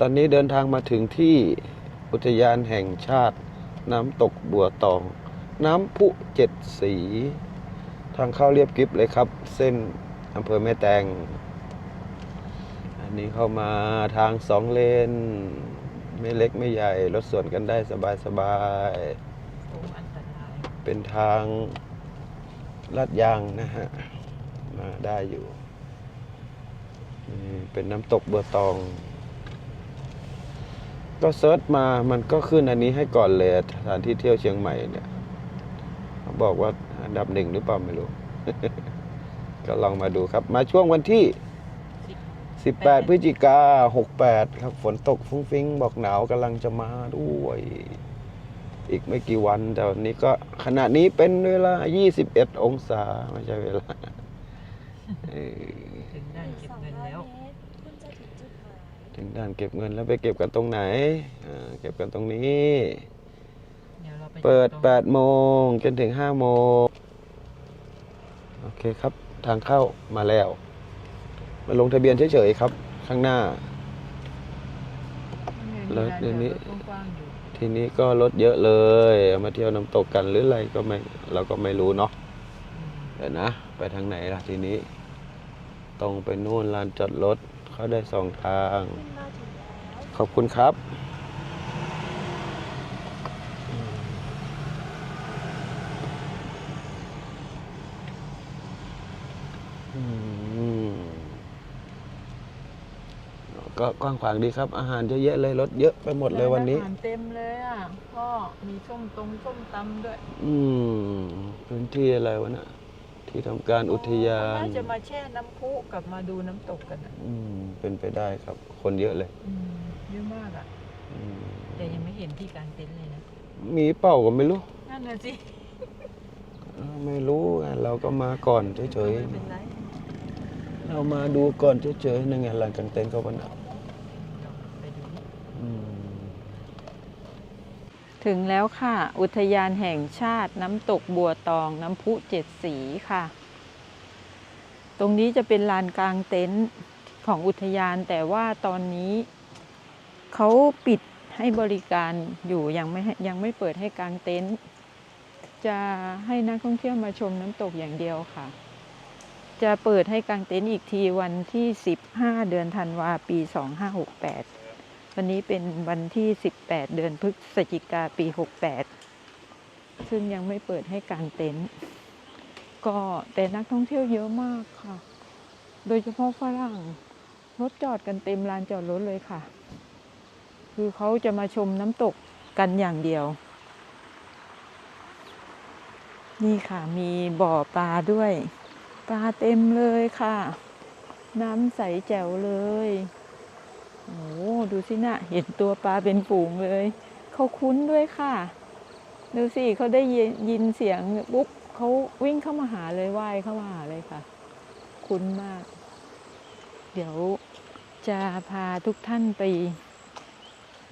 ตอนนี้เดินทางมาถึงที่อุทยานแห่งชาติ น้ำตกบัวตอง น้ำพุเจ็ดสี ทางเข้าเรียบกริบเลยครับ เส้นอำเภอแม่แตง อันนี้เข้ามาทางสองเลน ไม่เล็กไม่ใหญ่ รถสวนกันได้สบายสบายๆเป็นทางลาดยางนะฮะ มาได้อยู่นี่เป็นน้ำตกบัวตอง ก็เซิร์ชมามันก็ขึ้นอันนี้ให้ก่อนเลยสถานที่เที่ยวเชียงใหม่เนี่ยเขาบอกว่าอันดับหนึ่งหรือเปล่าไม่รู้ ก็ลองมาดูครับ มาช่วงวันที่ 18 พฤศจิกา68 ครับ ฝนตกฟุ้งฟิ้งบอกหนาวกำลังจะมาด้วย อีกไม่กี่วัน แต่วันนี้ก็ขณะนี้เป็นเวลา 21 องศา ไม่ใช่เวลา ถึงด่านเก็บเงินแล้วไปเก็บกันตรงไหนอ่าเก็บกันตรงนี้ เดี๋ยวเราไปเปิดตรง8โมงจนถึง5โมงโอเคครับ ทางเข้ามาแล้ว มาลงทะเบียนเฉยๆครับ ข้างหน้าแล้วเดี๋ยวนี้รถกว้างๆอยู่ทีนี้ก็รถเยอะเลยเอามาเที่ยวน้ำตกกันหรืออะไรก็ไม่เราก็ไม่รู้เนาะอืมเดี๋ยวนะ ไปทางไหนล่ะทีนี้ ตรงไปนู่นลานจอดรถ เขาได้สองทางขึ้นมาถึงแล้วขอบคุณครับอืมก็กว้างขวางดีครับ อาหารเยอะแยะเลยรถเยอะไปหมดเลยวันนี้ร้าอาหารเต็มเลยอะพ่อมีส้มตรงส้มตำด้วย อืม พื้นที่อะไรวะเนะ ที่ทำการอุทยานน่าจะมาแช่น้ำพุกับมาดูน้ำตกกันอะอืมเป็นไปได้ครับ คนเยอะเลยอืมเยอะมากอะอืมแต่ยังไม่เห็นที่กลางเต็นท์เลยนะ มีเป่าก็ไม่รู้นั่นน่ะสิเออไม่รู้ไงเราก็มาก่อนเฉยไม่เป็นไรๆเรามาดูก่อนเฉยๆนั่นไงลานกางเต็นท์เขาวันนั้นไปดูอืม ถึงแล้วค่ะ อุทยานแห่งชาติน้ำตกบัวตองน้ำพุเจ็ดสีค่ะ ตรงนี้จะเป็นลานกลางเต็นท์ของอุทยานแต่ว่าตอนนี้ เขาปิดให้บริการอยู่ยังไม่ยังไม่เปิดให้กางเต็นท์จะให้นักท่องเที่ยวมาชมน้ำตกอย่างเดียวค่ะ จะเปิดให้กางเต็นท์อีกทีวันที่ 15 เดือนธันวาปี 2568 วันนี้เป็นวันที่ 18 เดือนพฤศจิกาปี 68 ซึ่งยังไม่เปิดให้กางเต็นท์ก็แต่นักท่องเที่ยวเยอะมากค่ะ โดยเฉพาะฝรั่งรถจอดกันเต็มลานจอดรถเลยค่ะ คือเขาจะมาชมน้ำตกกันอย่างเดียว นี่ค่ะมีบ่อปลาด้วย ปลาเต็มเลยค่ะ น้ำใสแจ๋วเลย โอ้ดูสินะเห็นตัวปลาเป็นฝูงเลย เขาคุ้นด้วยค่ะ ดูสิเขาได้ยินยินเสียงปุ๊บเขาวิ่งเข้ามาหาเลยว่ายเข้ามาหาเลยค่ะ คุ้นมาก เดี๋ยวจะพาทุกท่านไป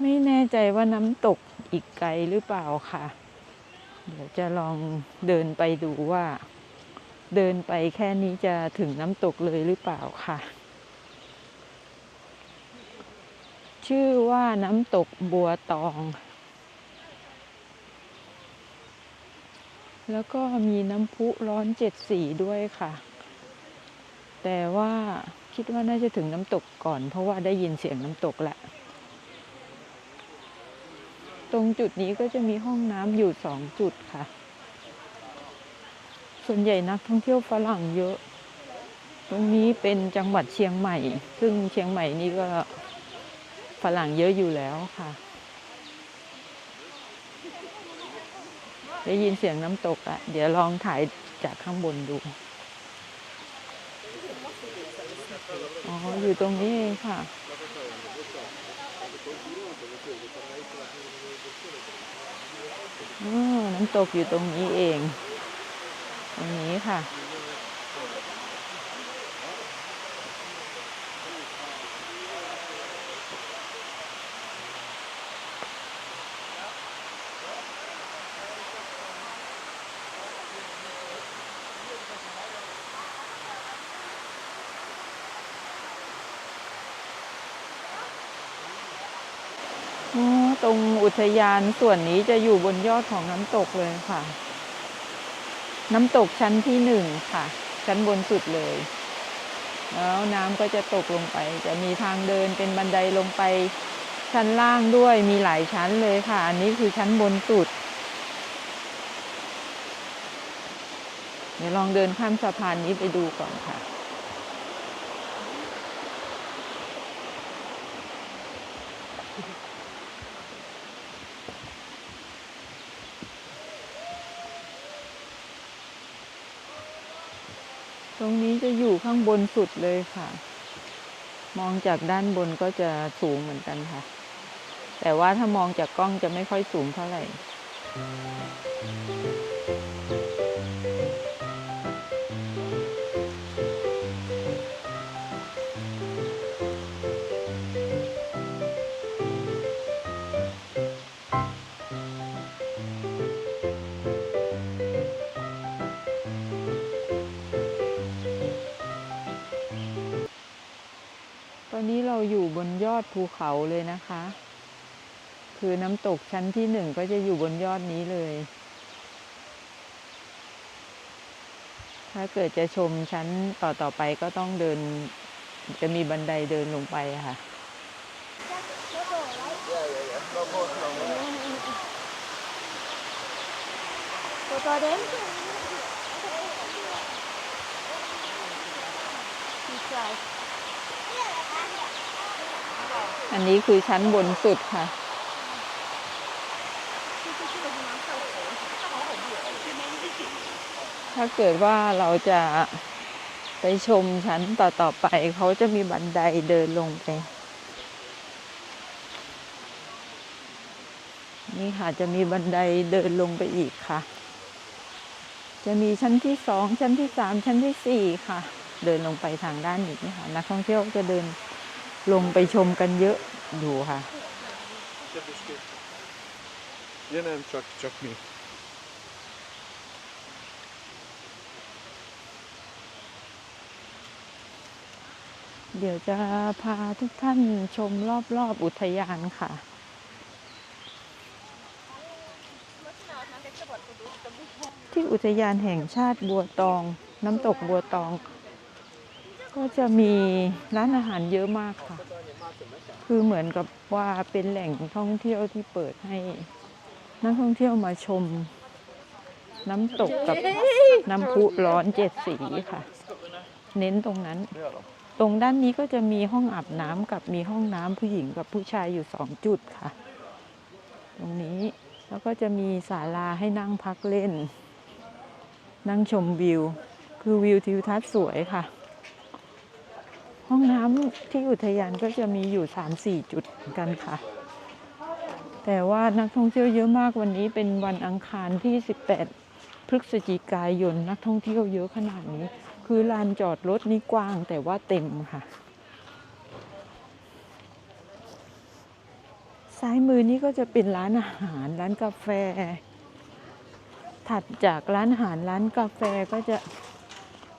ไม่แน่ใจว่าน้ำตกอีกไกลหรือเปล่าค่ะ เดี๋ยวจะลองเดินไปดูว่า เดินไปแค่นี้จะถึงน้ำตกเลยหรือเปล่าค่ะ ชื่อว่าน้ำตกบัวตอง แล้วก็มีน้ำพุร้อนเจ็ดสีด้วยค่ะ แต่ว่าคิดว่าน่าจะถึงน้ำตกก่อน เพราะว่าได้ยินเสียงน้ำตกแหละ ตรงจุดนี้ก็จะมีห้องน้ำอยู่สองจุดค่ะ ส่วนใหญ่นักท่องเที่ยวฝรั่งเยอะ ตรงนี้เป็นจังหวัดเชียงใหม่ ซึ่งเชียงใหม่นี่ก็ ฝรั่งเยอะอยู่แล้วค่ะ ได้ยินเสียงน้ำตกอะ่ะ เดี๋ยวลองถ่ายจากข้างบนดู อ๋อ อยู่ตรงนี้เองค่ะอน้ำตกอยู่ตรงนี้เอง ตรงนี้ค่ะ ตรงอุทยานส่วนนี้จะอยู่บนยอดของน้ำตกเลยค่ะ น้ำตกชั้นที่หนึ่งค่ะ ชั้นบนสุดเลย แล้วน้ำก็จะตกลงไป จะมีทางเดินเป็นบันไดลงไปชั้นล่างด้วยมีหลายชั้นเลยค่ะ อันนี้คือชั้นบนสุด เดี๋ยวลองเดินข้ามสะพานนี้ไปดูก่อนค่ะ ตรงนี้จะ อยู่ข้างบนสุดเลยค่ะ มองจากด้านบนก็จะสูงเหมือนกันค่ะ แต่ว่าถ้ามองจากกล้องจะไม่ค่อยสูงเท่าไหร่ บนยอดภูเขาเลยนะคะ คือน้ำตกชั้นที่หนึ่งก็จะอยู่บนยอดนี้เลย ถ้าเกิดจะชมชั้นต่อต่อไปก็ต้องเดิน จะมีบันไดเดินลงไปค่ะตัวตัวเด่ อันนี้คือชั้นบนสุดค่ะ ถ้าเกิดว่าเราจะไปชมชั้นต่อๆไป เขาจะมีบันไดเดินลงไป นี่ค่ะจะมีบันไดเดินลงไปอีกค่ะ จะมีชั้นที่สองชั้นที่สามชั้นที่สี่ค่ะ เดินลงไปทางด้านนี้ค่ะนักท่องเที่ยวจะเดิน ลงไปชมกันเยอะอยู่ค่ะ Yine hem çok çok mi. เดี๋ยวจะพาทุกท่านชมรอบๆอุทยานค่ะ ที่อุทยานแห่งชาติบัวตอง น้ำตกบัวตอง ก็จะมีร้านอาหารเยอะมากค่ะ คือเหมือนกับว่าเป็นแหล่งท่องเที่ยวที่เปิดให้นักท่องเที่ยวมาชม น้ำตกกับน้ำพุร้อนเจ็ดสีค่ะ เน้นตรงนั้น ตรงด้านนี้ก็จะมีห้องอาบน้ำกับมีห้องน้ำผู้หญิงกับผู้ชายอยู่สองจุดค่ะ ตรงนี้แล้วก็จะมีศาลาให้นั่งพักเล่น นั่งชมวิว คือวิวทิวทัศน์สวยค่ะ ห้องน้ำที่อุทยานก็จะมีอยู่สามสี่จุดกันค่ะ แต่ว่านักท่องเที่ยวเยอะมากวันนี้เป็นวันอังคารที่ 18 พฤศจิกายนนักท่องเที่ยวเยอะขนาดนี้ คือลานจอดรถนี่กว้างแต่ว่าเต็มค่ะ ซ้ายมือนี่ก็จะเป็นร้านอาหารร้านกาแฟ ถัดจากร้านอาหารร้านกาแฟก็จะ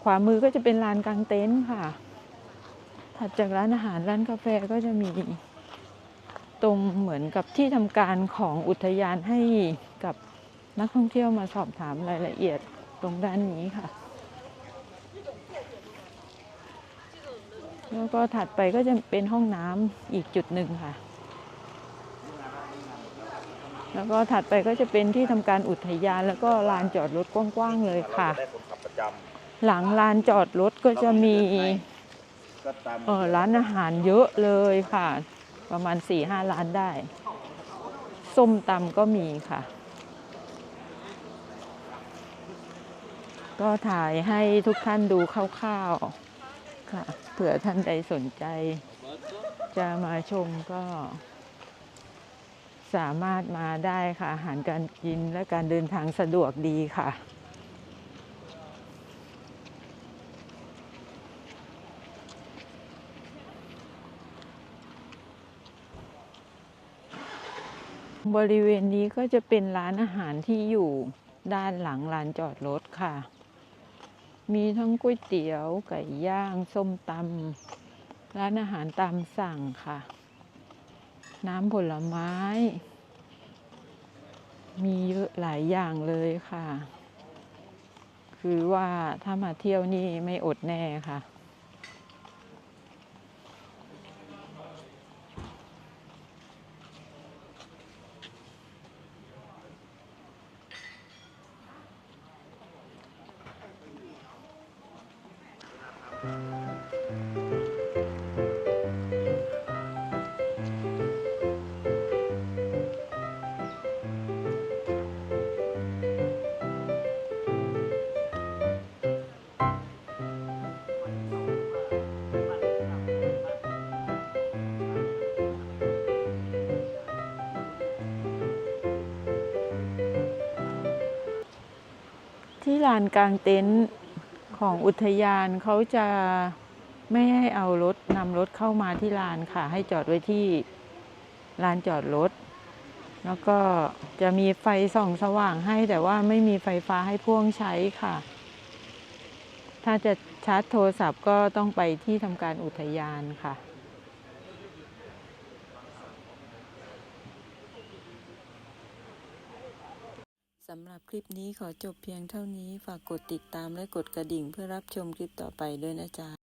ขวามือก็จะเป็นลานกลางเต็นท์ค่ะ ถัดจากร้านอาหารร้านกาแฟก็จะมีตรงเหมือนกับที่ทำการของอุทยานให้กับนักท่องเที่ยวมาสอบถามรายละเอียดตรงด้านนี้ค่ะ แล้วก็ถัดไปก็จะเป็นห้องน้ำอีกจุดหนึ่งค่ะ แล้วก็ถัดไปก็จะเป็นที่ทำการอุทยานแล้วก็ลานจอดรถกว้างๆเลยค่ะ หลังลานจอดรถก็จะมี ก็ตามเออร้านอาหารเยอะเลยค่ะ ประมาณ4ี่ห้าร้านได้ ส้มตำก็มีค่ะ ก็ถ่ายให้ทุกท่านดูคร่าวๆค่ะ เผื่อท่านใดสนใจ จะมาชมก็ สามารถมาได้ค่ะ อาหารการกินและการเดินทางสะดวกดีค่ะ บริเวณนี้ก็จะเป็นร้านอาหารที่อยู่ด้านหลังลานจอดรถค่ะ มีทั้งก๋วยเตี๋ยว ไก่ย่าง ส้มตำ ร้านอาหารตามสั่งค่ะ น้ำผลไม้ มีเยอะหลายอย่างเลยค่ะ คือว่าถ้ามาเที่ยวนี่ไม่อดแน่ค่ะ ที่ลานกลางเต็นท์ ของอุทยานเขาจะไม่ให้เอารถนำรถเข้ามาที่ลานค่ะ ให้จอดไว้ที่ลานจอดรถ แล้วก็จะมีไฟส่องสว่างให้แต่ว่าไม่มีไฟฟ้าให้พ่วงใช้ค่ะ ถ้าจะชาร์จโทรศัพท์ก็ต้องไปที่ทำการอุทยานค่ะ สำหรับคลิปนี้ขอจบเพียงเท่านี้ ฝากกดติดตามและกดกระดิ่งเพื่อรับชมคลิปต่อไปด้วยนะจ๊ะ